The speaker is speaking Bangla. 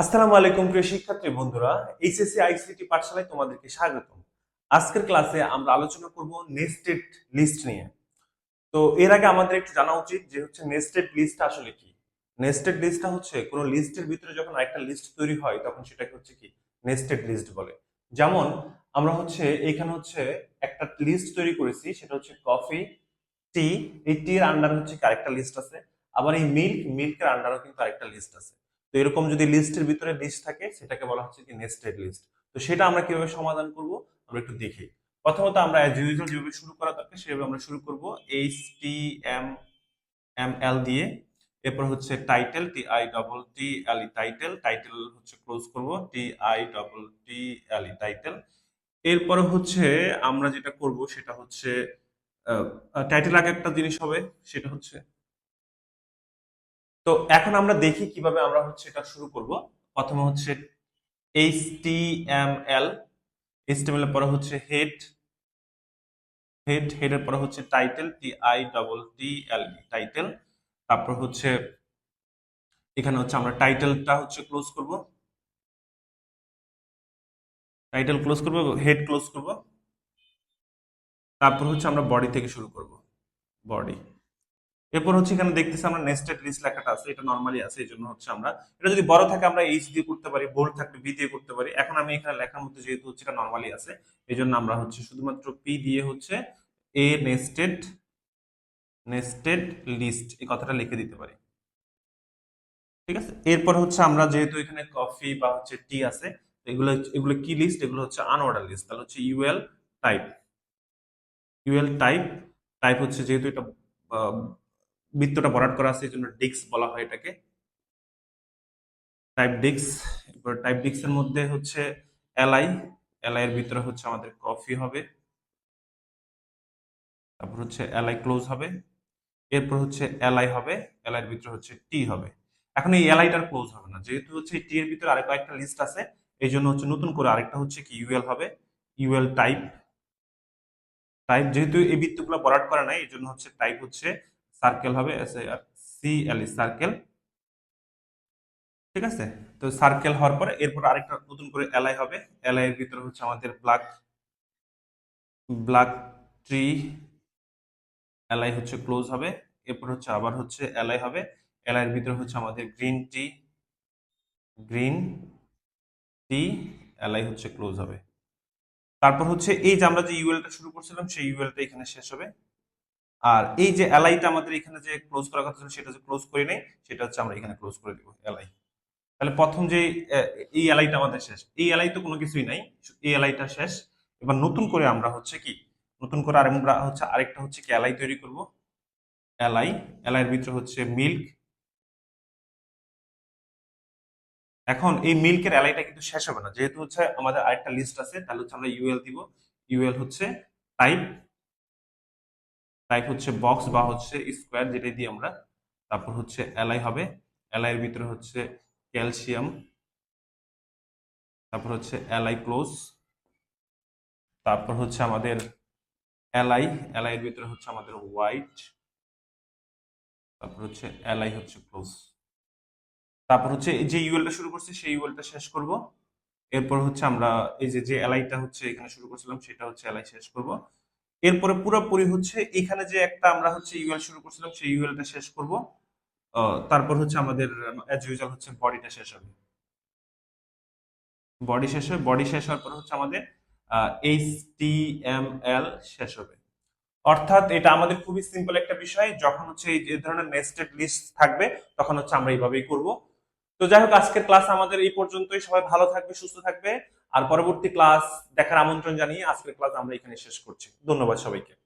আসসালামু আলাইকুম, প্রিয় শিক্ষার্থী বন্ধুরা। এইচএসসি, আইসিটি পাঠশালায় তোমাদেরকে স্বাগতম। আজকের ক্লাসে আমরা আলোচনা করব নেস্টেড লিস্ট নিয়ে। তো এর আগে আমাদের একটু জানা উচিত যে হচ্ছে নেস্টেড লিস্ট আসলে কি? নেস্টেড লিস্টটা হচ্ছে কোনো লিস্টের ভিতরে যখন একটা লিস্ট তৈরি হয়, তখন সেটাকে হচ্ছে কি নেস্টেড লিস্ট বলে। যেমন আমরা হচ্ছে এখানে হচ্ছে একটা লিস্ট তৈরি করেছি, সেটা হচ্ছে কফি, টি, এই টি এর আন্ডার হচ্ছে আরেকটা লিস্ট আছে। আবার এই মিল্ক, মিল্কের আন্ডারও কিন্তু আরেকটা লিস্ট আছে। তো এরকম যদি লিস্টের ভিতরে লিস্ট থাকে, সেটাকে বলা হচ্ছে কি নেস্টেড লিস্ট তো সেটা আমরা কীভাবে সমাধান করব? আমরা একটু দেখি। প্রথমত আমরা অ্যাজ ইউজুয়াল যেভাবে শুরু করা দরকার, সেভাবে আমরা শুরু করব। H T M M L দিয়ে। এরপর হচ্ছে title T I double T L E title title হচ্ছে ক্লোজ করব T I double T L E title এরপরে হচ্ছে আমরা যেটা করব, সেটা হচ্ছে টাইটেল আগে একটা জিনিস হবে, সেটা হচ্ছে তো এখন আমরা দেখি কীভাবে আমরা হচ্ছে এটা শুরু করব। প্রথমে হচ্ছে H T M L HTML এর পরে হচ্ছে হেড হেড হেডের পরে হচ্ছে title T I double T L title তারপর হচ্ছে এখানে হচ্ছে আমরা টাইটেলটা হচ্ছে ক্লোজ করব। টাইটেল ক্লোজ করব হেড ক্লোজ করব। তারপর হচ্ছে আমরা বডি থেকে শুরু করব। বডি এরপর হচ্ছে এখানে দেখতেছি আমরা নেস্টেড লিস্ট লেখাটা আছে, এটা নর্মালি আছে এই জন্য হচ্ছে আমরা, এটা যদি বড় থাকে আমরা এইচ দিয়ে করতে পারি বোল্ড থাকলে বি দিয়ে করতে পারি। এখন আমি এখানে লেখার মধ্যে যেহেতু হচ্ছে এটা নর্মালি আছে এই জন্য আমরা হচ্ছে শুধুমাত্র পি দিয়ে হচ্ছে এ নেস্টেড নেস্টেড লিস্ট এই কথাটা লিখে দিতে পারি। ঠিক আছে? এরপর হচ্ছে আমরা যেহেতু এখানে কফি বা হচ্ছে টি আছে এগুলো এগুলো কি লিস্ট এগুলো হচ্ছে আনঅর্ডার লিস্ট তাহলে হচ্ছে UL type UL type type হচ্ছে যেহেতু এটা বৃত্তটা ভরাট করা আছে, এই জন্য ডিক্স বলা হয় এটাকে। টাইপ ডিক্স এরপর টাইপ ডিক্স এর মধ্যে হচ্ছে এলআই এলআই এর ভিতরে হচ্ছে আমাদের কফি হবে। তারপর হচ্ছে এলআই ক্লোজ হবে। এরপর হচ্ছে এলআই হবে এলআই এর ভিতরে হচ্ছে টি হবে। এখন এই এলআইটার ক্লোজ হবে না, যেহেতু হচ্ছে টি এর ভিতরে আরেক কয়েকটা লিস্ট আছে, এই জন্য হচ্ছে নতুন করে আরেকটা হচ্ছে কি ইউএল হবে ইউএল টাইপ টাইপ যেহেতু এই বৃত্তগুলো বরাট করা নাই, এই জন্য হচ্ছে টাইপ হচ্ছে সার্কেল হবে সি এল সার্কেল ঠিক আছে? তো সার্কেল হওয়ার পরে এরপর আরেকটা নতুন করে এলআই হবে। এলআই এর ভিতরে হচ্ছে আমাদের ব্ল্যাক ব্ল্যাক ট্রি এলআই হচ্ছে ক্লোজ হবে। এরপর হচ্ছে আবার হচ্ছে এলআই হবে। এলআই এর ভিতরে হচ্ছে আমাদের green tea green tea LI হচ্ছে ক্লোজ হবে। তারপর হচ্ছে এই যে আমরা যে ইউএলটা শুরু করছিলাম, সেই ইউএলটা এখানে শেষ হবে। আর এই যে এলআইটা আমাদের এখানে যে ক্লোজ করার কথা ছিল, সেটা যে ক্লোজ করি নাই, সেটা হচ্ছে আমরা এখানে ক্লোজ করে দিব এলআই তাহলে প্রথম যে এই এলআইটা আমাদের শেষ। এই এলআই তো কোনো কিছুই নাই, এই এলআইটা শেষ। এবার নতুন করে আমরা হচ্ছে কি, নতুন করে আর আমরা হচ্ছে, আরেকটা হচ্ছে কি এলআই তৈরি করব। এলআই এলআই এর ভিতরে হচ্ছে মিল্ক এখন এই মিল্কের এলআইটা কিন্তু শেষ হবে না। যেহেতু হচ্ছে আমাদের আরেকটা লিস্ট আছে, তাহলে হচ্ছে আমরা ইউএল দিব। ইউএল হচ্ছে টাইপ টাইপ হচ্ছে বক্স বা হচ্ছে স্কোয়ার যেটা দিয়ে আমরা, তারপর হচ্ছে এলআই হবে। এলআই এর ভিতরে হচ্ছে ক্যালসিয়াম তারপর হচ্ছে এলআই ক্লোজ তারপর হচ্ছে আমাদের এলআই এলআই এর ভিতরে হচ্ছে আমাদের হোয়াইট তারপর হচ্ছে এলআই হচ্ছে ক্লোজ তারপর হচ্ছে যে ইউএলটা শুরু করছি, সেই ইউএলটা শেষ করব। এরপর হচ্ছে আমরা এই যে যে এলআইটা হচ্ছে এখানে শুরু করছিলাম, সেটা হচ্ছে এলআই শেষ করব। এরপরে পুরোপুরি হচ্ছে এখানে যে একটা আমরা হচ্ছে ইউএল শুরু করছিলাম, সেই ইউএলটা শেষ করব। তারপর হচ্ছে আমাদের অ্যাজ ইউজুয়াল হচ্ছে বডিটা শেষ হবে। বডি শেষ হবে বডি শেষ হওয়ার পর হচ্ছে আমাদের এইচ এল শেষ হবে। অর্থাৎ এটা আমাদের খুবই সিম্পল একটা বিষয়, যখন হচ্ছে এই ধরনের নেস্টেড লিস্ট থাকবে, তখন হচ্ছে আমরা এইভাবেই করব। তো যাই হোক আজকের ক্লাস আমাদের এই পর্যন্তই। সবাই ভালো থাকবে, সুস্থ থাকবে। আর পরবর্তী ক্লাস দেখার আমন্ত্রণ জানিয়ে আজকের ক্লাস আমরা এখানে শেষ করছি। ধন্যবাদ সবাইকে।